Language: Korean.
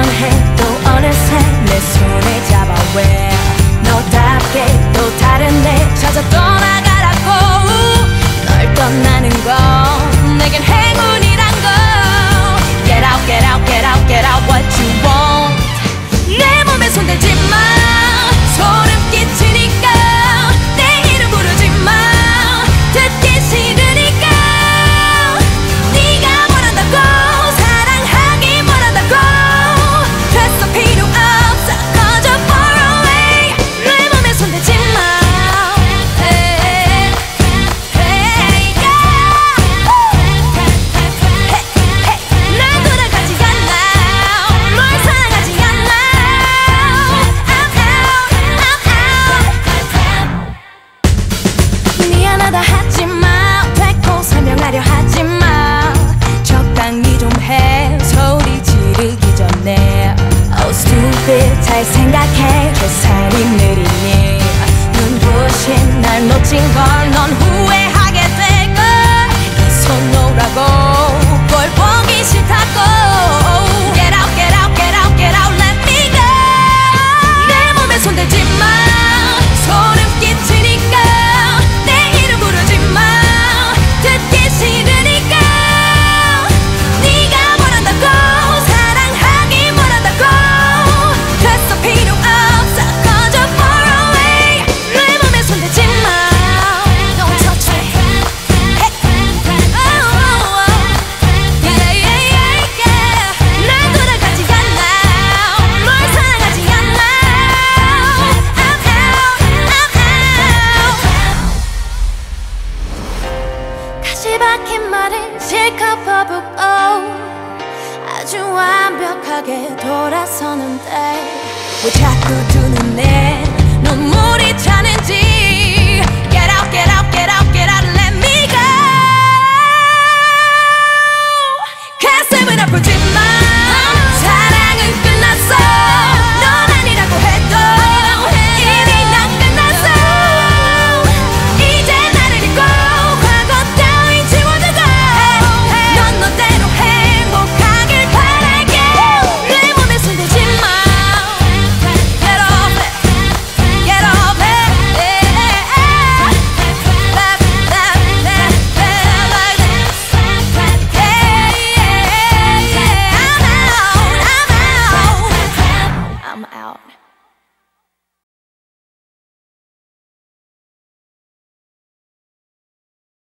원해. 잘 생각해. 계산이 느리니 눈부신 날 놓친 걸 넌 후회하 말을 실컷 퍼붓고 아주 완벽하게 돌아서는데 왜 자꾸 두 눈에 눈물이 차는지